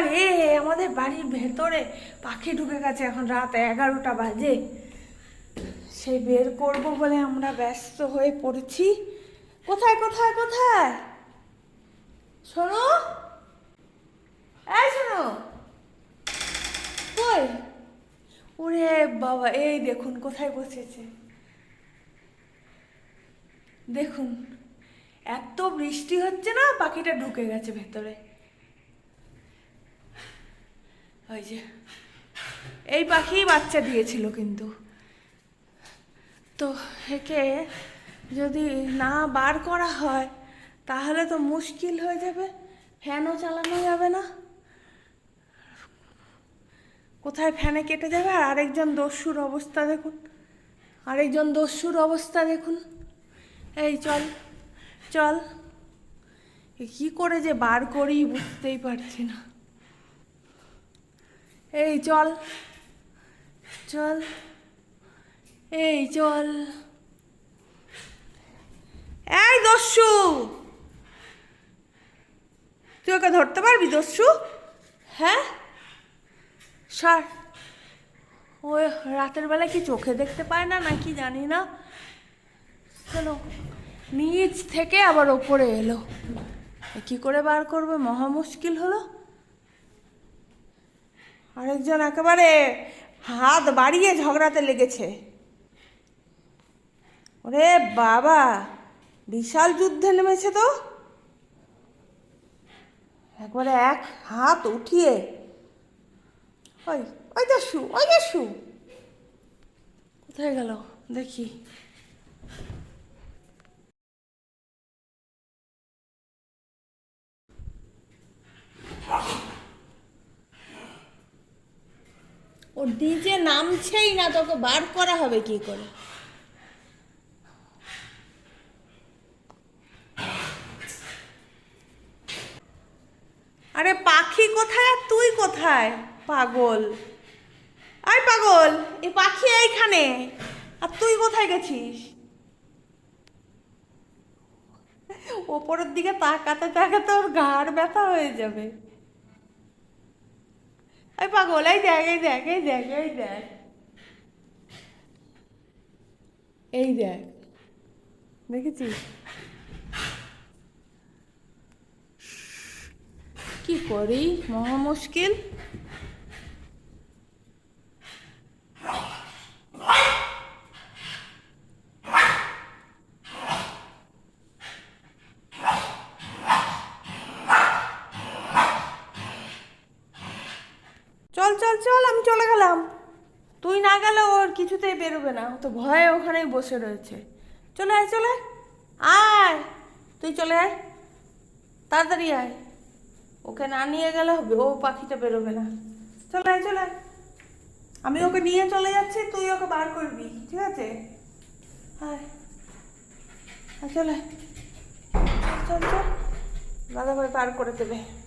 রে, আমাদের বাড়ির ভেতরে পাখি ঢুকে গেছে এখন রাত এগারোটা বাজে। সেই বের করব বলে আমরা ব্যস্ত হয়ে পড়েছি। কোথায় কোথায় কোথায়? শোনো। শোনো। কই? ওরে বাবা, এই দেখুন কোথায় বসেছে। দেখুন, এত বৃষ্টি হচ্ছে না, পাখিটা ঢুকে গেছে ভেতরে। ওই যে, এই পাখি বাচ্চা দিয়েছিল কিন্তু। তো একে যদি না বার করা হয়, তাহলে তো মুশকিল হয়ে যাবে, ফ্যানও চালানো যাবে না। কোথায় ফ্যানে কেটে যাবে? আর আরেকজন দস্যুর অবস্থা দেখুন। আরেকজন দস্যুর অবস্থা দেখুন। এই চল চল। কি করে যে বার করি বুঝতেই পারছি না। এই চল চল, এই চল। এই দস্যু, তুই ওকে ধরতে পারবি দস্যু? হ্যাঁ? সার ওই রাতের বেলা কি চোখে দেখতে পায় না নাকি জানি না। চলো, নিচ থেকে আবার ওপরে এলো। কি করে বার করবে? মহা মুশকিল হলো। আরেকজন একেবারে হাত বাড়িয়ে ঝগড়াতে লেগেছে। ওরে বাবা, বিশাল যুদ্ধে নেমেছে তো। একবারে এক হাত উঠিয়ে, ওই ওই দস্যু ওই দস্যু কোথায় গেল? দেখি। ও নিজে নামছেই না, তোকে বার করা হবে কি করে? আরে পাখি কোথায় আর তুই কোথায়? পাগল। আয় পাগল, এই পাখি এইখানে। আর তুই কোথায় গেছিস? ওপরের দিকে তাকাতে তাকাতে ওর ঘাড় ব্যথা হয়ে যাবে। এই পাগল এই দেখ এই দেখ এই দেখ এই দেখ এই দেখ দেখেছিস কি করি মহা মুশকিল চল, আমি চলে গেলাম। তুই না গেলে ওর কিছুতেই বেরোবে না। তো ভয়ে ওখানেই বসে রয়েছে। চলে আয় চলে আয়। তুই চলে আয়। তাড়াতাড়ি আয়। ওকে না নিয়ে গেলে হবে, ও পাখিটা বেরোবে না। চলে আয় চলে আয়। আমি ওকে নিয়ে চলে যাচ্ছি, তুই ওকে বার করবি, ঠিক আছে? আয়। চলে। চল চল দাদা ভাই পার করে দেবে।